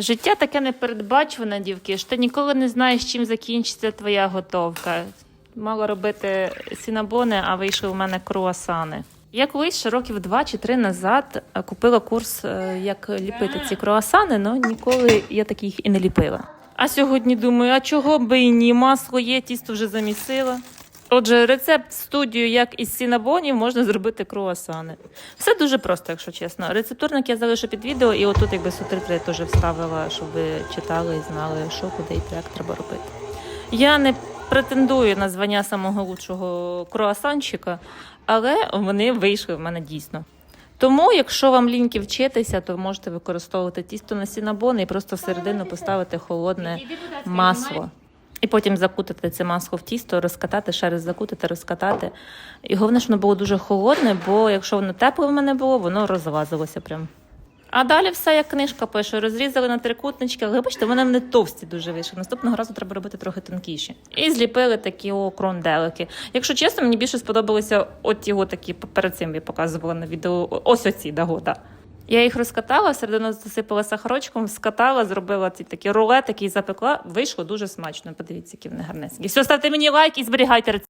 Життя таке непередбачуване, дівки, що ти ніколи не знаєш, чим закінчиться твоя готовка. Мала робити сінабони, а вийшли у мене круасани. Я колись ще років два чи три назад е, купила курс, е, як ліпити ці круасани, але ніколи я таких і не ліпила. А сьогодні думаю, а чого би і ні? Масло є, тісто вже замісила. Отже, рецепт студію, як із сінабонів можна зробити круасани. Все дуже просто, якщо чесно. Рецептурник я залишу під відео, і отут якби субтитри я теж вставила, щоб ви читали і знали, що куди і як треба робити. Я не претендую на звання самого лучшого круасанчика, але вони вийшли в мене дійсно. Тому, якщо вам ліньки вчитися, то можете використовувати тісто на сінабони і просто всередину поставити холодне масло. І потім закутати це масло в тісто, розкатати, ще раз закутати, розкатати. І головне, щоб воно було дуже холодне, бо якщо воно тепле в мене було, воно розлазилося прям. А далі все як книжка пише, розрізали на трикутнички, але бачите, вони не товсті дуже вийшли. Наступного разу треба робити трохи тонкіші. І зліпили такі о. Якщо чесно, мені більше сподобалися от його такі перед цим я показувала на відео. Ось оці дагота. Я їх розкатала, середину засипала сахарочком, скатала, зробила ці такі рулетики і запекла. Вийшло дуже смачно. Подивіться, які вони гарненькі. Все, ставте мені лайк і зберігайте рецепт.